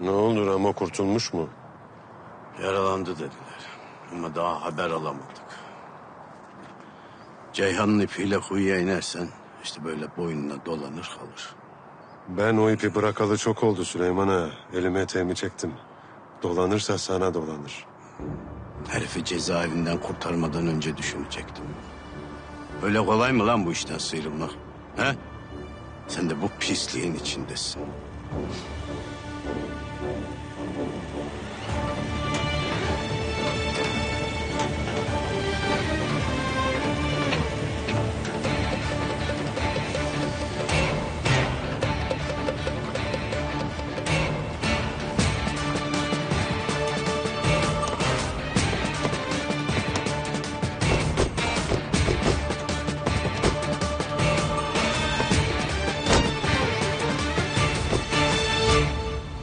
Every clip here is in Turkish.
Ne oldu Ramo kurtulmuş mu? Yaralandı dediler. Ama daha haber alamadık. Ceyhan'ın ipiyle kuyuya inersen işte böyle boynuna dolanır kalır. Ben o ipi bırakalı çok oldu Süleyman ağa. Elime eteğimi çektim. Dolanırsa sana dolanır. Herifi cezaevinden kurtarmadan önce düşünecektim. Öyle kolay mı lan bu işten sıyrılmak? He? Sen de bu pisliğin içindesin.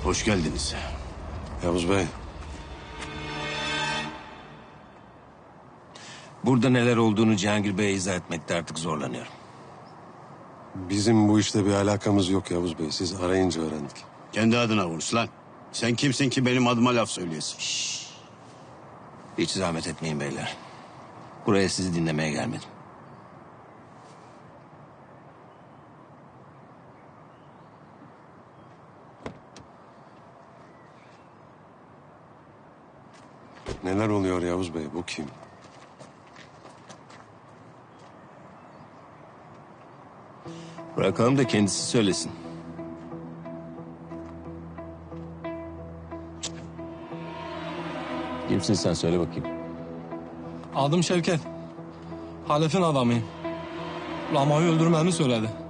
Hoş geldiniz. Yavuz Bey, Burada neler olduğunu Cihangir Bey'e izah etmekte artık zorlanıyorum. bizim bu işte bir alakamız yok Yavuz Bey. Siz arayınca öğrendik. Kendi adına konuş lan. Sen kimsin ki benim adıma laf söyleyesin? Hiç zahmet etmeyin beyler. Buraya sizi dinlemeye gelmedim. Neler oluyor Yavuz Bey? Bu kim? Bırakalım da kendisi söylesin. Kimsin sen söyle bakayım. Adım Şevket. Halef'in adamıyım. Ramo'yu öldürmemi söyledi.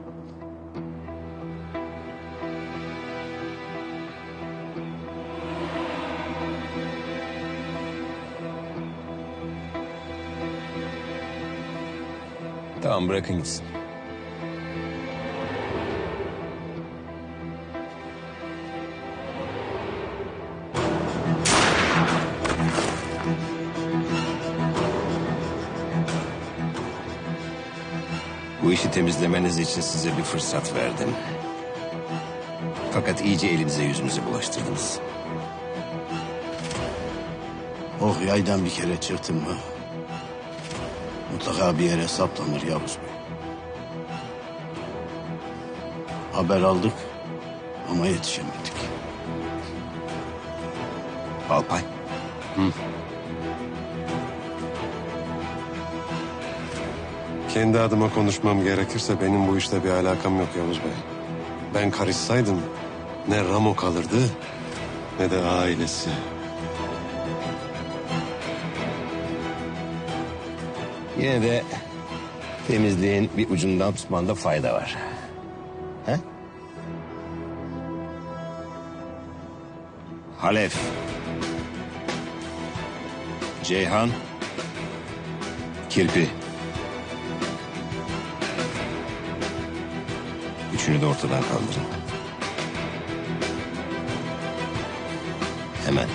Tamam bırakın gitsin. Bu işi temizlemeniz için size bir fırsat verdim. Fakat iyice elinize yüzünüze bulaştırdınız. Oh yaydan bir kere çıktın mı? Mutlaka bir yere saplanır Yavuz Bey. Haber aldık ama yetişemedik. Alpay. Kendi adıma konuşmam gerekirse benim bu işte bir alakam yok Yavuz Bey. Ben karışsaydım ne Ramo kalırdı ne de ailesi. Yine de temizliğin bir ucundan tutmanda fayda var. He? Halef. Ceyhan. Kirpi. Üçünü de ortadan kaldırın. Hemen.